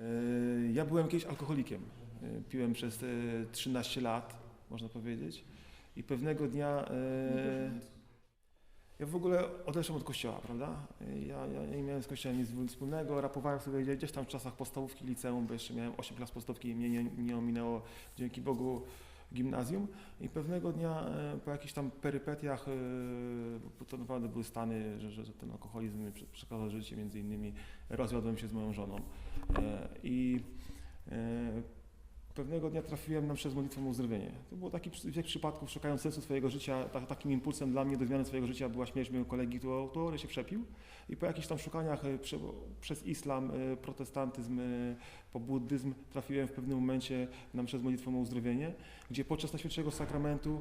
E, Ja byłem kiedyś alkoholikiem. E, Piłem przez e, 13 lat, można powiedzieć. I pewnego dnia e, ja w ogóle odeszłem od kościoła, prawda? E, Ja, ja nie miałem z kościołem nic wspólnego, rapowałem sobie gdzieś tam w czasach podstawówki, liceum, bo jeszcze miałem 8 klas podstawówki i mnie nie, nie ominęło dzięki Bogu gimnazjum. I pewnego dnia e, po jakichś tam perypetiach, bo to naprawdę były stany, że, że ten alkoholizm mi prze- przekazał życie, między innymi rozwiodłem się z moją żoną. E, I e, pewnego dnia trafiłem na przez modlitwę o uzdrowienie. To było taki wiek przypadków, szukając sensu swojego życia, tak, takim impulsem dla mnie do zmiany swojego życia była śmierć mojego kolegi, który, się przepił. I po jakichś tam szukaniach e, prze, przez islam, e, protestantyzm, e, po buddyzm trafiłem w pewnym momencie na przez modlitwę o uzdrowienie, gdzie podczas Najświętszego Sakramentu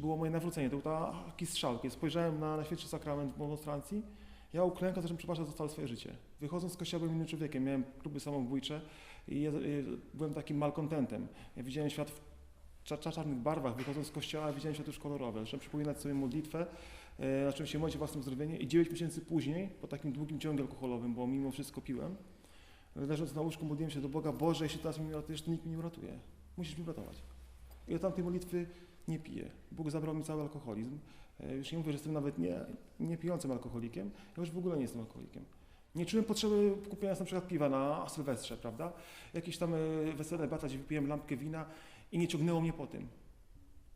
było moje nawrócenie. To był taki strzał, kiedy spojrzałem na Najświętszy Sakrament w monostrancji, ja uklękłem, zacząłem przepraszać za całe swoje życie. Wychodząc z kościoła byłem innym człowiekiem, miałem kluby samobójcze i byłem takim malkontentem. Ja widziałem świat w cza- cza- czarnych barwach, wychodząc z kościoła widziałem świat już kolorowy. Zacząłem przypominać sobie modlitwę, e, zacząłem się modlić o własne uzdrowienie i 9 miesięcy później, po takim długim ciągu alkoholowym, bo mimo wszystko piłem, leżąc na łóżku modliłem się do Boga, Boże, jeśli teraz mnie nie uratujesz, to nikt mnie nie uratuje. Musisz mnie uratować. I od tamtej modlitwy nie piję. Bóg zabrał mi cały alkoholizm. E, Już nie mówię, że jestem nawet nie, nie pijącym alkoholikiem. Ja już w ogóle nie jestem alkoholikiem. Nie czułem potrzeby kupienia na przykład piwa na Sylwestrze, prawda? Jakieś tam e, wesele gdzie wypiłem lampkę wina i nie ciągnęło mnie po tym.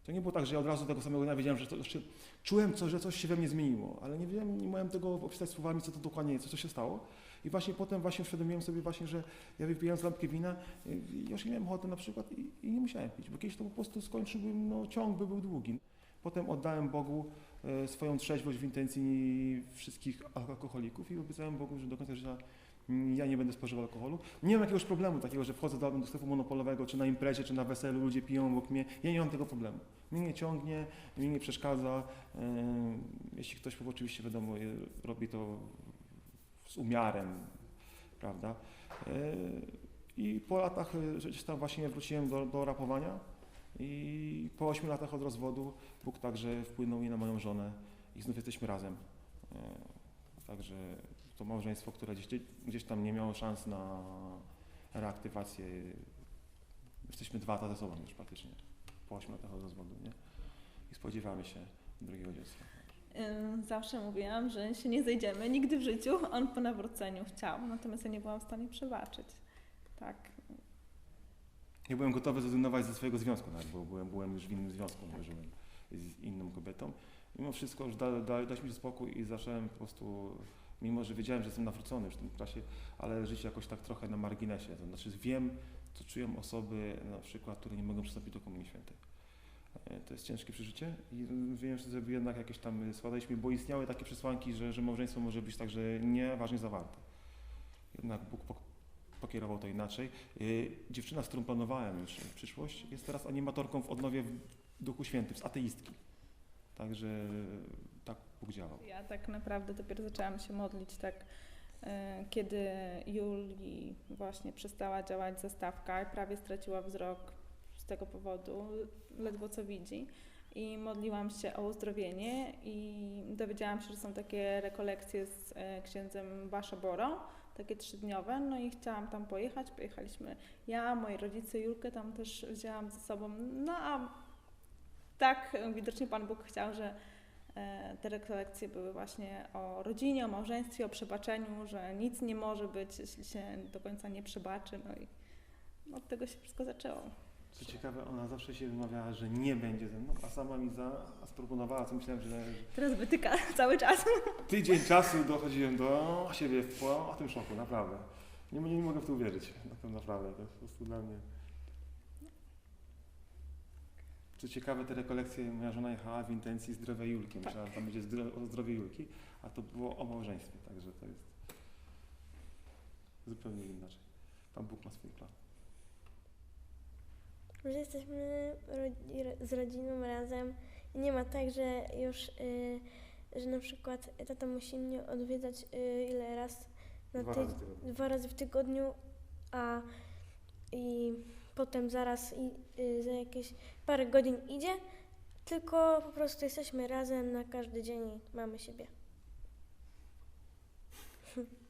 To nie było tak, że ja od razu tego samego dnia wiedziałem, że to, że czułem, co, że coś się we mnie zmieniło, ale nie wiedziałem, nie mogłem tego opisać słowami, co to dokładnie jest, co, co się stało. I właśnie potem właśnie uświadomiłem sobie właśnie, że ja wypijając lampkę wina, y, już nie miałem ochoty na przykład i, i nie musiałem pić, bo kiedyś to po prostu skończyłbym, no ciąg by był długi. Potem oddałem Bogu e, swoją trzeźwość w intencji wszystkich alkoholików i obiecałem Bogu, że do końca życia ja nie będę spożywał alkoholu. Nie mam jakiegoś problemu takiego, że wchodzę do, do sklepu monopolowego, czy na imprezie, czy na weselu, ludzie piją obok mnie. Ja nie mam tego problemu. Mnie nie ciągnie, mnie nie przeszkadza. E, Jeśli ktoś oczywiście wiadomo, robi to z umiarem, prawda? E, I po latach e, że gdzieś tam właśnie wróciłem do, do rapowania i po 8 latach od rozwodu Bóg także wpłynął i na moją żonę i znów jesteśmy razem. E, Także to małżeństwo, które gdzieś, gdzieś tam nie miało szans na reaktywację. Jesteśmy dwa lata ze sobą już praktycznie, po 8 latach od rozwodu, nie? I spodziewamy się drugiego dziecka. Zawsze mówiłam, że się nie zejdziemy nigdy w życiu. On po nawróceniu chciał, natomiast ja nie byłam w stanie przebaczyć. Tak. Ja byłem gotowy zrezygnować ze swojego związku, nawet, bo byłem, byłem już w innym związku, bo żyłem z inną kobietą. Mimo wszystko już da, da, dać mi spokój i zacząłem po prostu, mimo że wiedziałem, że jestem nawrócony już w tym czasie, ale żyć jakoś tak trochę na marginesie. To znaczy wiem, co czują osoby na przykład, które nie mogą przystąpić do Komunii Świętej. E, To jest ciężkie przeżycie i wiem, że sobie jednak jakieś tam składaliśmy, bo istniały takie przesłanki, że, że małżeństwo może być także nieważnie zawarte. Jednak Bóg pok- pokierował to inaczej. Yy, Dziewczyna, z którą planowałem już przyszłość, jest teraz animatorką w odnowie w Duchu Świętym, z ateistki. Także tak Bóg działał. Ja tak naprawdę dopiero zaczęłam się modlić tak, e, kiedy Julii właśnie przestała działać zastawka i prawie straciła wzrok z tego powodu, ledwo co widzi. I modliłam się o uzdrowienie i dowiedziałam się, że są takie rekolekcje z e, księdzem Basza Boro, takie trzydniowe, no i chciałam tam pojechać, pojechaliśmy ja, moi rodzice, Julkę tam też wzięłam ze sobą, no a tak widocznie Pan Bóg chciał, że Te rekolekcje były właśnie o rodzinie, o małżeństwie, o przebaczeniu, że nic nie może być, jeśli się do końca nie przebaczy. No i od tego się wszystko zaczęło. Co ciekawe, ona zawsze się wymawiała, że nie będzie ze mną, a sama mi za, a zaproponowała, co myślałem, że Teraz wytyka cały czas. tydzień czasu dochodziłem do siebie w po tym szoku, naprawdę. Nie, nie, mogę w to uwierzyć, naprawdę, to jest po prostu dla mnie. Co ciekawe, te rekolekcje moja żona jechała w intencji zdrowej Julki. Myślała, że tam będzie zdro, o zdrowie Julki, a to było o małżeństwie, także to jest zupełnie inaczej. Pan Bóg ma swój plan. że jesteśmy z rodziną razem. Nie ma tak, że już, y, że na przykład tata musi mnie odwiedzać y, ile raz na Dwa razy dwa razy w tygodniu, a i potem zaraz i, y, za jakieś parę godzin idzie, tylko po prostu jesteśmy razem na każdy dzień i mamy siebie.